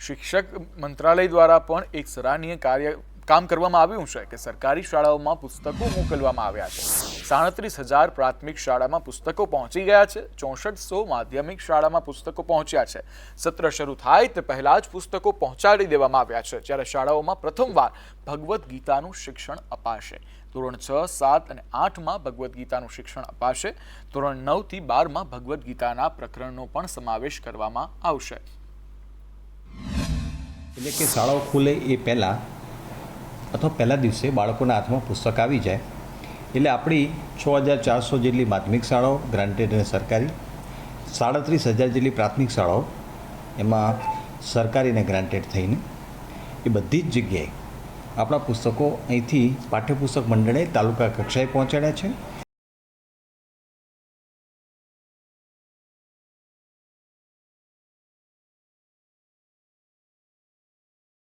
શિક્ષક મંત્રાલય દ્વારા પણ એક સરાહનીય કાર્ય કામ કરવામાં આવ્યું છે કે સરકારી શાળાઓમાં પુસ્તકો મોકલવામાં આવ્યા છે. સાડત્રીસ હજાર પ્રાથમિક શાળામાં પુસ્તકો પહોંચી ગયા છે. ચોસઠસો માધ્યમિક શાળામાં પુસ્તકો પહોંચ્યા છે. સત્ર શરૂ થાય તે પહેલા જ પુસ્તકો પહોંચાડી દેવામાં આવ્યા છે. જ્યારે શાળાઓમાં પ્રથમવાર ભગવદ્ ગીતાનું શિક્ષણ અપાશે. ધોરણ છ, સાત અને આઠમાં ભગવદ્ ગીતાનું શિક્ષણ અપાશે. ધોરણ નવથી બારમાં ભગવદ્ ગીતાના પ્રકરણનો પણ સમાવેશ કરવામાં આવશે. એટલે કે શાળાઓ ખુલે એ પહેલાં અથવા પહેલા દિવસે બાળકોના હાથમાં પુસ્તક આવી જાય. એટલે આપણી છ હજાર ચારસો જેટલી માધ્યમિક શાળાઓ ગ્રાન્ટેડ અને સરકારી, સાડત્રીસ હજાર જેટલી પ્રાથમિક શાળાઓ એમાં સરકારી અને ગ્રાન્ટેડ થઈને એ બધી જ જગ્યાએ આપણા પુસ્તકો અહીંથી પાઠ્યપુસ્તક મંડળે તાલુકા કક્ષાએ પહોંચાડ્યા છે.